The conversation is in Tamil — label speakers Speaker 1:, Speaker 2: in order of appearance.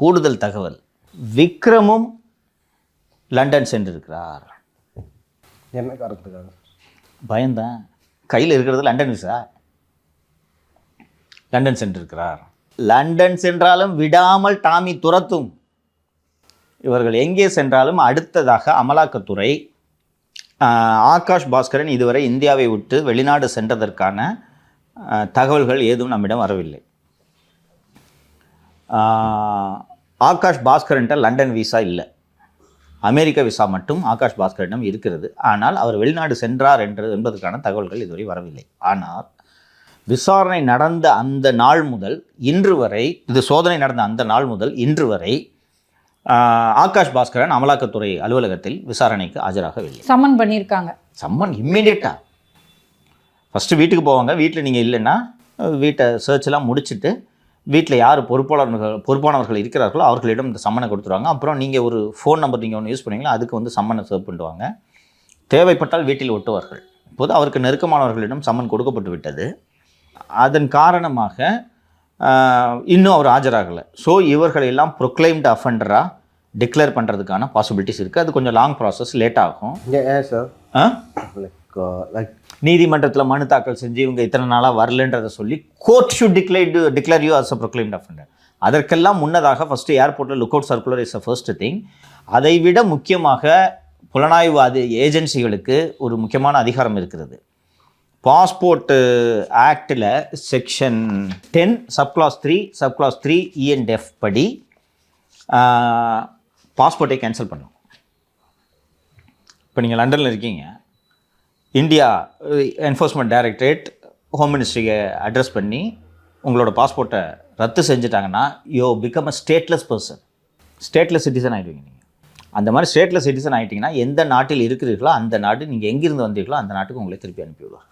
Speaker 1: கூடுதல் தகவல். விக்ரமும் லண்டன் சென்றிருக்கிறார்.
Speaker 2: என்ன காரணத்துக்காக?
Speaker 1: பயந்தான் கையில் இருக்கிறது லண்டன் விசா. லண்டன் சென்றிருக்கிறார். லண்டன் சென்றாலும் விடாமல் டாமி துரத்தும். இவர்கள் எங்கே சென்றாலும் அடுத்ததாக அமலாக்கத்துறை ஆகாஷ் பாஸ்கரன் இதுவரை இந்தியாவை விட்டு வெளிநாடு சென்றதற்கான தகவல்கள் ஏதும் நம்மிடம் வரவில்லை. ஆகாஷ் பாஸ்கரன்ட்ட லண்டன் விசா இல்லை. அமெரிக்க விசா மட்டும் ஆகாஷ் பாஸ்கரிடம் இருக்கிறது. ஆனால் அவர் வெளிநாடு சென்றார் என்று என்பதற்கான தகவல்கள் இதுவரை வரவில்லை. ஆனால் விசாரணை நடந்த அந்த நாள் முதல் இன்று வரை இது சோதனை நடந்த அந்த நாள் முதல் இன்று வரை ஆகாஷ் பாஸ்கரன் அமலாக்கத்துறை அலுவலகத்தில் விசாரணைக்கு ஆஜராகவில்லை.
Speaker 3: சம்மன் பண்ணியிருக்காங்க.
Speaker 1: சம்மன் இம்மீடியட்டாக ஃபஸ்ட்டு வீட்டுக்கு போவாங்க. வீட்டில் நீங்கள் இல்லைன்னா வீட்டை சர்ச்லாம் முடிச்சுட்டு வீட்டில் யார் பொறுப்பாளர்கள் பொறுப்பானவர்கள் இருக்கிறார்களோ அவர்களிடம் இந்த சம்மனை கொடுத்துருவாங்க. அப்புறம் நீங்கள் ஒரு ஃபோன் நம்பர் நீங்கள் ஒன்று யூஸ் பண்ணீங்களா அதுக்கு வந்து சம்மனை சர்வ் பண்ணுவாங்க. தேவைப்பட்டால் வீட்டில் ஒட்டுவார்கள். இப்போது அவருக்கு நெருக்கமானவர்களிடம் சம்மன் கொடுக்கப்பட்டு விட்டது. அதன் காரணமாக இன்னும் அவர் ஆஜராகலை. ஸோ இவர்கள் எல்லாம் ப்ரொக்ளைம்டு அஃபண்டராக டிக்ளேர் பண்ணுறதுக்கான பாசிபிலிட்டிஸ் இருக்குது அது கொஞ்சம் லாங் ப்ராசஸ் லேட் ஆகும்.
Speaker 2: ஏன் சார்
Speaker 1: ஆ?
Speaker 2: லைக் uh,
Speaker 1: நீதிமன்றத்தில் மனு தாக்கல் செஞ்சு இவங்க இத்தனை நாளாக வரலன்றதை சொல்லி court should declare declare you as a proclaimed offender அதற்கெல்லாம் முன்னதாக ஃபஸ்ட்டு ஏர்போர்ட்டில் look out circular is a first thing அதை விட முக்கியமாக புலனாய்வு அது ஏஜென்சிகளுக்கு ஒரு முக்கியமான அதிகாரம் இருக்கிறது. பாஸ்போர்ட்டு ஆக்டில் section ten subclause three subclause three E and F படி uh, பாஸ்போர்ட்டை கேன்சல் பண்ணும் இப்போ நீங்கள் லண்டனில் இருக்கீங்க. இந்தியா என்ஃபோர்ஸ்மெண்ட் டைரக்டரேட் ஹோம் மினிஸ்ட்ரியை அட்ரஸ் பண்ணி உங்களோட பாஸ்போர்ட்டை ரத்து செஞ்சுட்டாங்கன்னா you become a stateless person stateless citizen ஆகிடுவீங்க நீங்கள் அந்த மாதிரி ஸ்டேட்லெஸ் சிட்டிசன் ஆகிட்டிங்கன்னா எந்த நாட்டில் இருக்கிறீர்களோ அந்த நாடு நீங்கள் எங்கிருந்து வந்தீர்களோ அந்த நாட்டுக்கு உங்களை திருப்பி அனுப்பிவிடுவார்